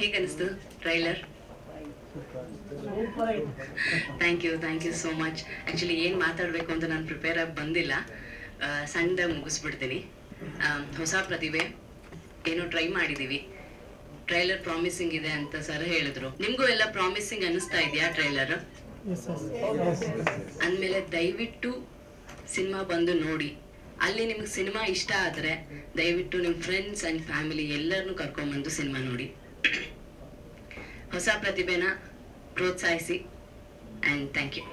ಹೇಗೆ ಅನಿಸ್ತು trailer thank you thank you so much actually ಏನು ಮಾತಾಡಬೇಕು ಅಂತ ನಾನು ಪ್ರಿಪೇರ್ ಆಗಿ ಬಂದಿಲ್ಲ. ಸಣ್ಣದಾಗಿ ಮುಗಿಸ್ಬಿಡ್ತೀನಿ. ಹೊಸ ಪ್ರತಿಭೆ. ಏನೋ ಟ್ರೈ ಮಾಡಿದ್ದೀವಿ ಟ್ರೈಲರ್ ಪ್ರಾಮಿಸಿಂಗ್ ಇದೆ ಅಂತ ಸರ್ ಹೇಳಿದ್ರು. ನಿಮಗೂ ಎಲ್ಲ ಪ್ರಾಮಿಸಿಂಗ್ ಅನಿಸ್ತಾ ಇದೆಯಾ ಟ್ರೈಲರ್ ಅಂದಮೇಲೆ ದಯವಿಟ್ಟು ಸಿನಿಮಾ ಬಂದು ನೋಡಿ. ಅಲ್ಲಿ ನಿಮ್ಗೆ ಸಿನಿಮಾ ಇಷ್ಟ ಆದರೆ ದಯವಿಟ್ಟು ನಿಮ್ಮ ಫ್ರೆಂಡ್ಸ್ ಆ್ಯಂಡ್ ಫ್ಯಾಮಿಲಿ ಎಲ್ಲರನ್ನೂ ಕರ್ಕೊಂಬಂದು ಸಿನಿಮಾ ನೋಡಿ. ಹೊಸ ಪ್ರತಿಭೆನ ಪ್ರೋತ್ಸಾಹಿಸಿ. ಆ್ಯಂಡ್ ಥ್ಯಾಂಕ್ ಯು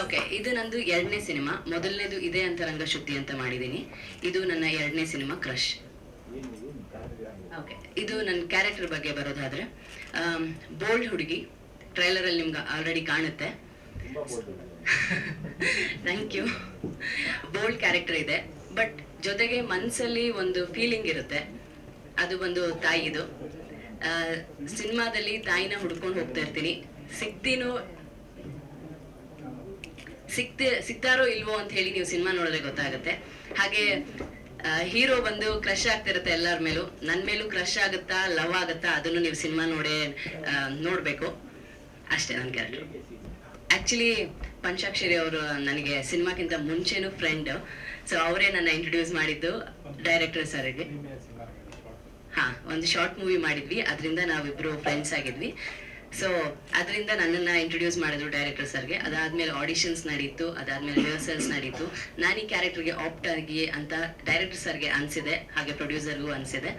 ಓಕೆ ಇದು ನಂದು ಎರಡನೇ ಸಿನಿಮಾ. ಮೊದಲನೇದು ಇದೇ ಅಂತ ರಂಗಶುದ್ಧಿ ಅಂತ ಮಾಡಿದ್ದೀನಿ. ಇದು ನನ್ನ ಎರಡನೇ ಸಿನಿಮಾ ಕ್ರಶ್ ಓಕೆ ಇದು ನನ್ನ ಕ್ಯಾರೆಕ್ಟರ್ ಬಗ್ಗೆ ಬರೋದಾದ್ರೆ ಬೋಲ್ಡ್ ಹುಡುಗಿ. ಟ್ರೈಲರಲ್ಲಿ ನಿಮ್ಗೆ ಆಲ್ರೆಡಿ ಕಾಣುತ್ತೆ. ಥ್ಯಾಂಕ್ ಯು ಬೋಲ್ಡ್ ಕ್ಯಾರೆಕ್ಟರ್ ಇದೆ. ಬಟ್ ಜೊತೆಗೆ ಮನಸ್ಸಲ್ಲಿ ಒಂದು ಫೀಲಿಂಗ್ ಇರುತ್ತೆ. ಅದು ಒಂದು ತಾಯಿದು ಸಿನಿಮಾದಲ್ಲಿ ತಾಯಿನ ಹುಡ್ಕೊಂಡು ಹೋಗ್ತಾ ಇರ್ತೀನಿ. ಸಿಗ್ತೀನೋ ಸಿಕ್ತಿ, ಸಿಕ್ತಾರೋ ಇಲ್ವೋ ಅಂತ ಹೇಳಿ ನೀವು ಸಿನಿಮಾ ನೋಡಿದ್ರೆ ಗೊತ್ತಾಗುತ್ತೆ. ಹಾಗೆ ಹೀರೋ ಬಂದು ಕ್ರಶ್ ಆಗ್ತಿರುತ್ತೆ ಎಲ್ಲರ ಮೇಲೂ. ನನ್ನ ಮೇಲೂ ಕ್ರಶ್ ಆಗುತ್ತಾ ಲವ್ ಆಗುತ್ತಾ, ಅದನ್ನು ನೀವು ಸಿನಿಮಾ ನೋಡೇ ನೋಡಬೇಕು. ಅಷ್ಟೇ ನನ್ನ ಕ್ಯಾರೆಕ್ಟರ್ ಆಕ್ಚುಲಿ ಪಂಚಾಕ್ಷರಿ ಅವರು ನನಗೆ ಸಿನಿಮಾಕ್ಕಿಂತ ಮುಂಚೆನೂ ಫ್ರೆಂಡ್ ಸೊ ಅವರೇ ನನ್ನ ಇಂಟ್ರೊಡ್ಯೂಸ್ ಮಾಡಿದ್ದು ಡೈರೆಕ್ಟರ್ ಸರ್ಗೆ ಹಾ, ಒಂದು ಶಾರ್ಟ್ ಮೂವಿ ಮಾಡಿದ್ವಿ. ಅದರಿಂದ ನಾವಿಬ್ರು ಫ್ರೆಂಡ್ಸ್ ಆಗಿದ್ವಿ. ಸೊ ಅದರಿಂದ ನನ್ನನ್ನ ಇಂಟ್ರೊಡ್ಯೂಸ್ ಮಾಡಿದ್ರು ಡೈರೆಕ್ಟರ್ ಸರ್ಗೆ ಅದಾದ್ಮೇಲೆ ಆಡಿಷನ್ಸ್ ನಡೀತು. ಅದಾದ್ಮೇಲೆ ರಿಹರ್ಸಲ್ಸ್ ನಡೀತು. ನಾನು ಈ ಕ್ಯಾರೆಕ್ಟರ್ಗೆ ಆಪ್ಟ್ ಆಗಿ ಅಂತ ಡೈರೆಕ್ಟರ್ ಸರ್ಗೆ ಅನ್ಸಿದೆ. ಹಾಗೆ ಪ್ರೊಡ್ಯೂಸರ್ಗೂ ಅನ್ಸಿದೆ.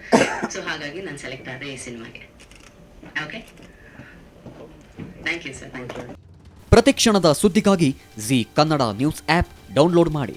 ಸೊ ಹಾಗಾಗಿ ನಾನು ಸೆಲೆಕ್ಟ್ ಆದೆ ಈ ಸಿನಿಮಾಗೆ. Okay thank you sir thank you ಪ್ರತಿಕ್ಷಣದ ಸುದ್ದಿಗಾಗಿ Zee Kannada news app download ಮಾಡಿ.